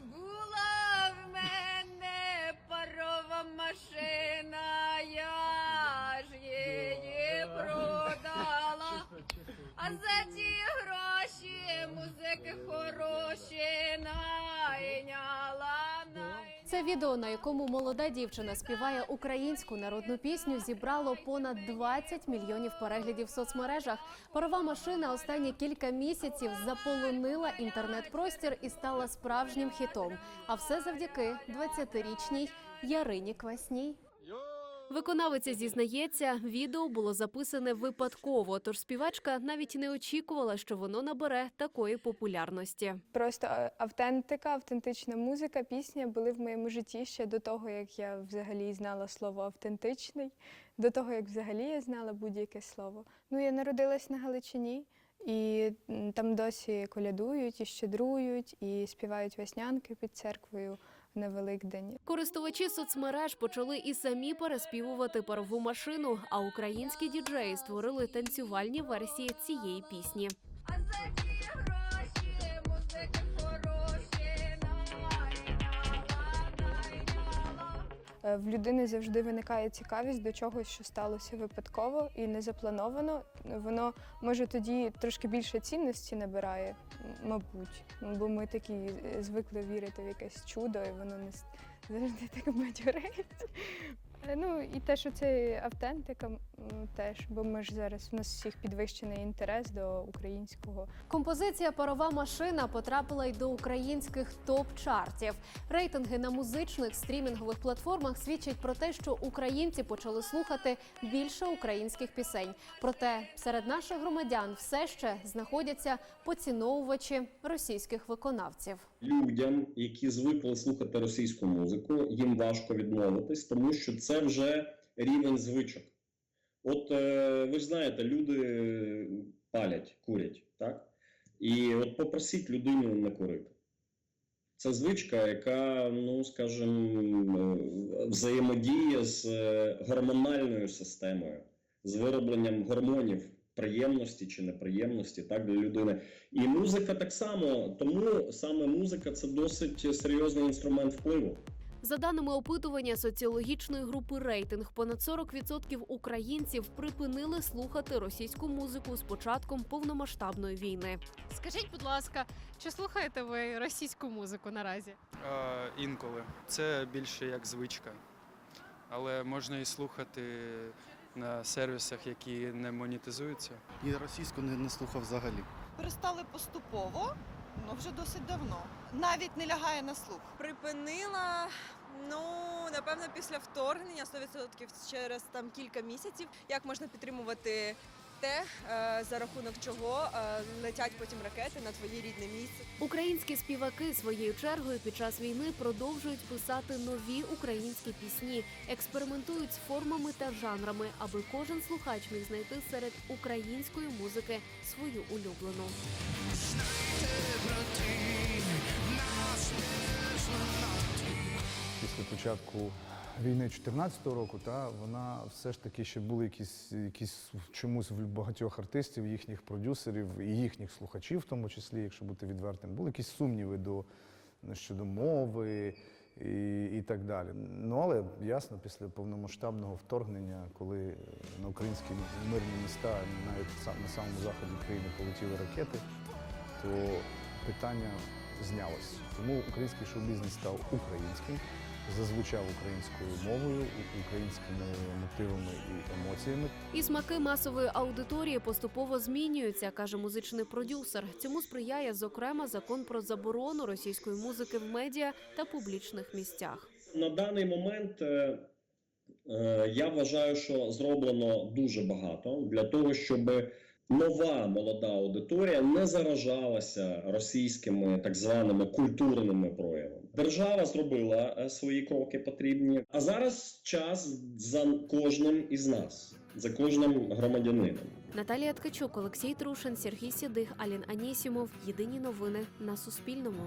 Була в мене парова машина, я ж її продала. А за Це відео, на якому молода дівчина співає українську народну пісню, зібрало понад 20 мільйонів переглядів в соцмережах. Парова машина останні кілька місяців заполонила інтернет-простір і стала справжнім хітом. А все завдяки 20-річній Ярині Квасній. Виконавиця зізнається, відео було записане випадково, тож співачка навіть не очікувала, що воно набере такої популярності. Просто е, автентика, автентична музика, пісня були в моєму житті ще до того, як я взагалі знала слово автентичний, до того, як взагалі я знала будь-яке слово. Ну, я народилась на Галичині, і там досі колядують, і щедрують, і співають веснянки під церквою на Великдень. Користувачі соцмереж почали і самі переспівувати парову машину, а українські діджеї створили танцювальні версії цієї пісні. В людини завжди виникає цікавість до чогось, що сталося випадково і не заплановано. Воно може тоді трошки більше цінності набирає, мабуть. Бо ми такі е, звикли вірити в якесь чудо, і воно не завжди так бадьорить. Е, Ну і те, що це автентика, теж, бо ми ж зараз у нас всіх підвищений інтерес до українського. Композиція Парова машина потрапила й до українських топ-чартів. Рейтинги на музичних стрімінгових платформах свідчать про те, що українці почали слухати більше українських пісень. Проте серед наших громадян все ще знаходяться поціновувачі російських виконавців. Людям, які звикли слухати російську музику, їм важко відмовитись, тому що це вже рівень звичок. От е, ви ж знаєте, люди палять, курять, так? І от попросіть людину не курити. Це звичка, яка, ну скажімо, е, взаємодіє з е, гормональною системою, з виробленням гормонів приємності чи неприємності так, для людини. І музика так само, тому саме музика це досить серйозний інструмент впливу. За даними опитування соціологічної групи рейтинг, понад 40% українців припинили слухати російську музику з початком повномасштабної війни. Скажіть, будь ласка, чи слухаєте ви російську музику наразі? А, інколи. Це більше як звичка. Але можна і слухати на сервісах, які не монетизуються. І російську не, не слухав взагалі. перестали поступово, ну вже досить давно. Навіть не лягає на слух. Припинила, ну напевно, після вторгнення 100% через там кілька місяців. Як можна підтримувати те, е, за рахунок чого е, летять потім ракети на твоє рідне місце? Українські співаки своєю чергою під час війни продовжують писати нові українські пісні, експериментують з формами та жанрами, аби кожен слухач міг знайти серед української музики свою улюблену. після початку війни 2014 року, та вона все ж таки ще були якісь, якісь чомусь в багатьох артистів, їхніх продюсерів і їхніх слухачів, в тому числі, якщо бути відвертим, були якісь сумніви до щодо мови і, і так далі. Ну але ясно, після повномасштабного вторгнення, коли на українські мирні міста, навіть на самому заході країни полетіли ракети, то питання знялось. Тому український шоу-бізнес став українським, зазвучав українською мовою, українськими мотивами і емоціями. І смаки масової аудиторії поступово змінюються, каже музичний продюсер. Цьому сприяє зокрема закон про заборону російської музики в медіа та публічних місцях. На даний момент е, е, я вважаю, що зроблено дуже багато для того, щоб нова молода аудиторія не заражалася російськими так званими культурними проявами. Держава зробила е, свої кроки потрібні. А зараз час за кожним із нас, за кожним громадянином. Наталія Ткачук, Олексій Трушин, Сергій Сідих, Алін Анісімов. Єдині новини на Суспільному.